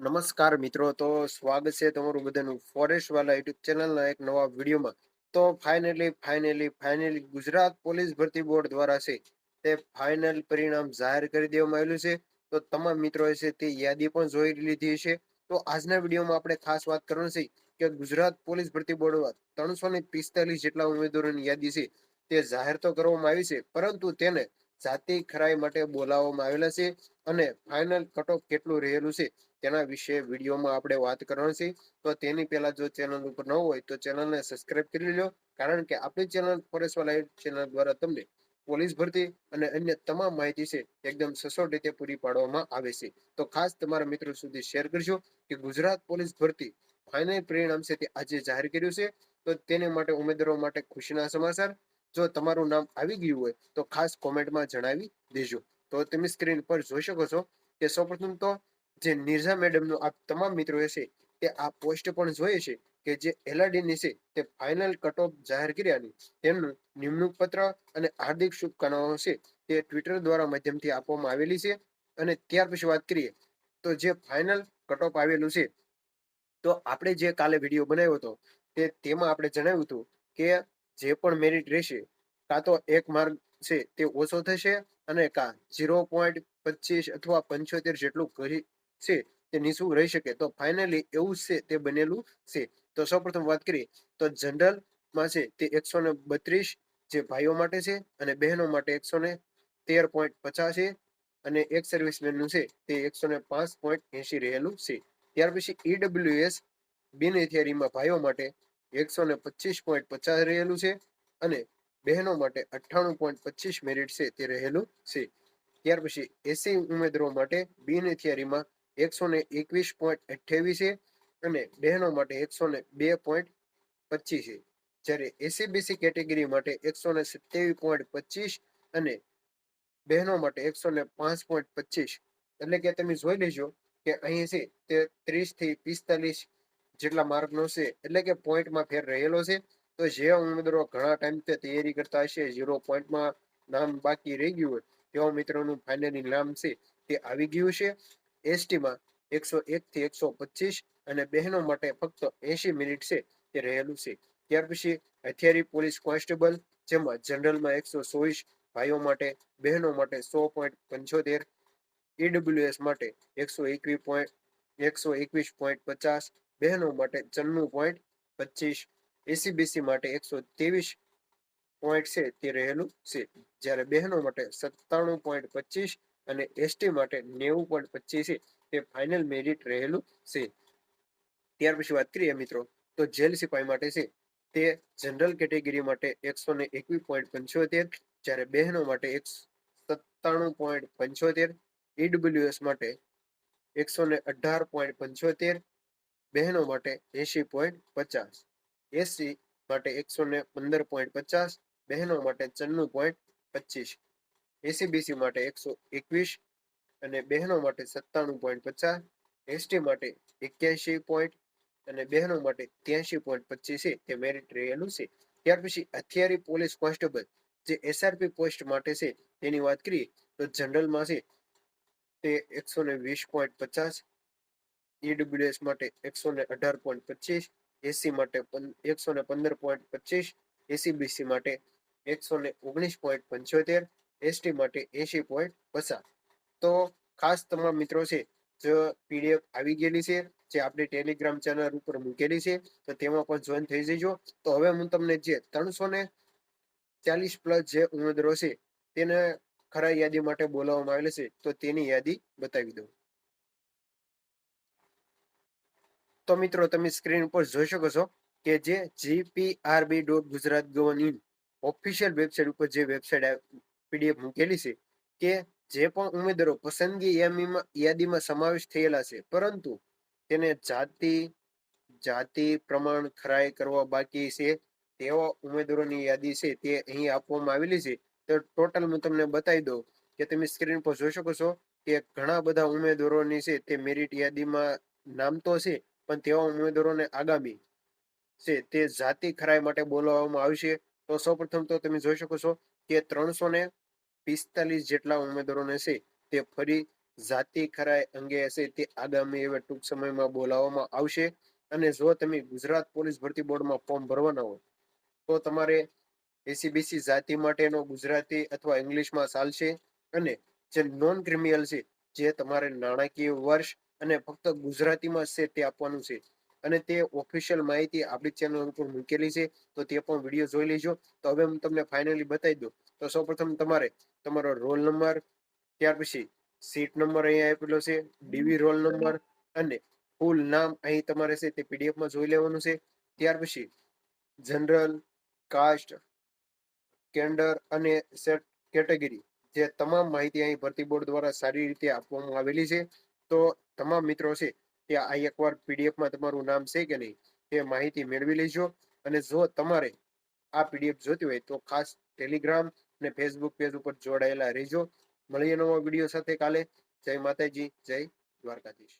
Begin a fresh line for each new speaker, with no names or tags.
નમસ્કાર મિત્રો, તો સ્વાગત છે તમારું બધાનું ફોરેસ્ટ વાલા યુટ્યુબ ચેનલના એક નવા વિડીયોમાં. તો finally finally finally Gujarat police ભરતી બોર્ડ દ્વારા છે તે ફાઇનલ પરિણામ જાહેર કરી દેવામાં આવેલું છે. તો તમામ મિત્રો છે તે યાદી પણ જોઈ લીધી છે તો આજના વિડીયોમાં આપણે ખાસ વાત કરવાની છે કે ગુજરાત પોલીસ ભરતી બોર્ડ ત્રણસો ને પિસ્તાલીસ જેટલા ઉમેદવારોની યાદી છે તે જાહેર તો કરવામાં આવી છે, પરંતુ તેને જાતિ ખરાઈ માટે બોલાવવામાં આવેલા છે અને ફાઇનલ કટઓફ કેટલું રહેલું છે તેના વિશે વિડીયોમાં આપણે વાત કરવાની છે. તો તેની પહેલા જો ચેનલ ઉપર ન હોય તો ચેનલને સબસ્ક્રાઇબ કરી લો કારણ કે આપણી ચેનલ ફોરેસ્ટવાલા ચેનલ દ્વારા તમને પોલીસ ભરતી અને અન્ય તમામ માહિતી છે એકદમ સચોટ રીતે પૂરી પાડવામાં આવે છે. તો ખાસ તમારા મિત્રો સુધી શેર કરજો કે ગુજરાત પોલીસ ભરતી ફાઇનલ પરિણામ છે તે આજે જાહેર કર્યું છે. તો તેને માટે ઉમેદવારો માટે ખુશીના સમાચાર જો તમારું નામ આવી ગયું હોય, તો ખાસ કોમેન્ટમાં જણાવી દેજો. તો તમે સ્ક્રીન પર જોઈ શકો છો કે સૌપ્રથમ તો જે નિર્જા મેડમનું આ તમામ મિત્રો છે તે આ પોસ્ટ પણ જોઈએ છે કે જે એલઆરડીની છે, તે ફાઇનલ કટ ઓફ જાહેર કર્યાની તેમનું નિમણૂક પત્ર અને હાર્દિક શુભકામનાઓ છે, તે ટ્વિટર દ્વારા માધ્યમથી આપવામાં આવેલી છે. અને ત્યાર પછી વાત કરીએ, તો જે ફાઇનલ કટ ઓફ આવેલું છે, તો આપણે જે કાલે વીડિયો બનાવ્યો હતો, તે તેમાં આપણે જણાવ્યું હતું કે જે પણ મેરિટ રહેશે, કાં તો એક માર્ક છે તે ઓછો થશે અને કાં ઝીરો પોઈન્ટ પચીસ અથવા પંચોતેર જેટલું કરી છે તે નિશુલ્ક રહી શકે. તો ફાઇનલી એવું છે તે બનેલું છે. તો સૌપ્રથમ વાત કરીએ, તો જનરલમાં છે તે એકસો ને બત્રીસ જે ભાઈઓ માટે છે અને બહેનો માટે એકસો ને તેર પોઈન્ટ પચાસ છે અને એક સર્વિસમેનનું છે તે એકસો ને પાંચ પોઈન્ટ એંશી રહેલું છે. ત્યાર પછી ઈડબ્લ્યુએસ બિન થિયરીમાં ભાઈઓ માટે એકસો ને પચીસ પોઈન્ટ પચાસ રહેલું છે અને બહેનો માટે અઠ્ઠાણું પોઈન્ટ પચીસ મેરિટ છે તે રહેલું છે. ત્યાર પછી એસી ઉમેદવારો માટે બિન થિયરીમાં એકસો ને એકવીસ પોઈન્ટ અઠ્યાવીસ છે અને બહેનો માટે એકસો ને બે પોઈન્ટ પચીસ છે. જ્યારે એસીબીસી કેટેગરી માટે એકસો ને સત્યાવીસ પોઈન્ટ પચીસ અને બહેનો માટે એકસો ને પાંચ પોઈન્ટ પચીસ. એટલે કે તમે જોઈ લેજો કે અહીં છે તે ત્રીસથી પિસ્તાલીસ જેટલા માર્કનો છે એટલે કે પોઈન્ટમાં ફેર રહેલો છે. તો જે ઉમેદવારો ઘણા ટાઈમથી તૈયારી કરતા હશે ઝીરો પોઈન્ટમાં નામ બાકી રહી ગયું હોય, તેવા મિત્રોનું ફાઇનલી નામ છે તે આવી ગયું છે. એસટીમાં એકસો એક થી એકસો પચીસ અને બહેનો માટે ફક્ત એસી મિનિટ છે તે રહેલું છે. ત્યાર પછી હથિયારી પોલીસ કોન્સ્ટેબલ જેમાં જનરલમાં એકસો ચોવીસ ભાઈઓ માટે, બહેનો માટે સો પોઈન્ટ પંચોતેર ઈડબ્લ્યુએસ માટે એકસો એકવીસ પોઈન્ટ એકસો એકવીસ પોઈન્ટ પચાસ બહેનો માટે ચન્નું પોઈન્ટ પચીસ એસીબીસી માટે એકસો ત્રેવીસ પોઈન્ટ છે તે રહેલું છે. જ્યારે બહેનો માટે સત્તાણું પોઈન્ટ પચીસ અને એસટી માટે નેવું પોઈન્ટ પચીસ તે ફાઇનલ મેરિટ રહેલું છે. ત્યાર પછી વાત કરીએ મિત્રો, તો જેલ સિપાઈ માટે છે તે જનરલ કેટેગરી માટે એકસો ને એકવીસ પોઈન્ટ પંચોતેર, જ્યારે બહેનો માટે એક સત્તાણું પોઈન્ટ પંચોતેર ઈડબ્લ્યુએસ માટે એકસો ને અઢાર પોઈન્ટ પંચોતેર બહેનો માટે એસી પોઈન્ટ પચાસ એસી માટે એકસો ને પંદર પોઈન્ટ પચાસ, બહેનો માટે ચન્નું પોઈન્ટ પચીસ એસીબીસી માટે એકસો એકવીસ અને બહેનો માટે સત્તાણું પોઈન્ટ પચાસ, એસટી માટે એક્યાસી પોઈન્ટ અને બહેનો માટે ત્યાંશી પોઈન્ટ પચીસ તે મેરિટ રહેલું છે. ત્યાર પછી હથિયારી પોલીસ કોન્સ્ટેબલ જે એસઆરપી પોસ્ટ માટે છે, તેની વાત કરીએ તો જનરલમાં છે તે એકસો ને વીસ પોઈન્ટ પચાસ ઈડબ્લ્યુએસ માટે એકસો ને અઢાર પોઈન્ટ પચીસ એસી માટે એકસો ને પંદર પોઈન્ટ પચીસ એસીબીસી માટે એકસો ને ઓગણીસ પોઈન્ટ પંચોતેર એસટી માટે એસી પોઈન્ટ પચાસ. તો ખાસ તમામ મિત્રો છે, જે પીડીએફ આવી ગયેલી છે, જે આપણી ટેલિગ્રામ ચેનલ ઉપર મૂકેલી છે, તો તેમાં પણ જોઈન થઈ જજો. તો હવે હું તમને જે ત્રણસો ને ચાલીસ પ્લસ જે ઉમેદવારો છે, તેને ખરા યાદી માટે બોલાવવામાં આવેલ છે, તો તેની યાદી બતાવી દઉં. તો મિત્રો તમે સ્ક્રીન ઉપર જોઈ શકો છો કે જે GPRB dot Gujarat gov in official website ઉપર જે વેબસાઇટ પીડીએફ મૂકેલી છે કે જે પણ ઉમેદવારો પસંદગી યાદીમાં સમાવેશ થયેલા છે. પરંતુ તેને જાતિ જાતિ પ્રમાણ ખરાઈ કરવા બાકી છે. તેવા ઉમેદવારોની યાદી છે તે અહીં આપવામાં આવેલી છે. તો ટોટલ હું તમને બતાવી દઉં કે તમે સ્ક્રીન પર જોઈ શકો છો કે ઘણા બધા ઉમેદવારોની છે તે મેરિટ યાદીમાં નામ તો છે. પણ તેવા ઉમેદવારોને આગામી છે તે જાતિ ખરાઈ માટે બોલાવવામાં આવશે. તો સૌપ્રથમ તો તમે જોઈ શકો છો કે ત્રણસો ને પિસ્તાલીસ જેટલા ઉમેદવારોને છે તે ફરી જાતિ ખરાઈ અંગે હશે તે આગામી એવા ટૂંક સમયમાં બોલાવવામાં આવશે. અને જો તમે ગુજરાત પોલીસ ભરતી બોર્ડમાં ફોર્મ ભરવાના હોય, તો તમારે એસીબીસી જાતિ માટેનો ગુજરાતી અથવા ઇંગ્લિશમાં ચાલશે. અને જે નોન ક્રિમિનલ છે, જે તમારે નાણાકીય વર્ષ અને ફક્ત ગુજરાતીમાં છે તે આપવાનું છે. અને તે ઓફિશિયલ માહિતી આપણી ચેનલ ઉપર મૂકેલી છે, તો તે પણ વીડિયો જોઈ લેજો. તો હવે હું તમને ફાઇનલી બતાવી દઉં. તો સૌપ્રથમ તમારે તમારો રોલ નંબર ત્યાર પછી સીટ નંબર અહીંયા આપેલો છે ડીવી રોલ નંબર અને ફૂલ નામ અહીં તમારે છે તે પીડીએફમાં જોઈ લેવાનું છે. ત્યાર પછી જનરલ કાસ્ટ કેન્ડર અને સેટ કેટેગરી જે તમામ માહિતી અહીં ભરતી બોર્ડ દ્વારા સારી રીતે આપવામાં આવેલી છે. તો તમામ મિત્રો છે તે આ એકવાર પીડીએફમાં તમારું નામ છે કે નહીં, તે માહિતી મેળવી લેજો. અને જો તમારે આ પીડીએફ જોતી હોય તો ખાસ ટેલિગ્રામ અને ફેસબુક પેજ ઉપર જોડાયેલા રહેજો. મળીએ નવા વીડિયો સાથે કાલે. જય માતાજી, જય દ્વારકાધીશ.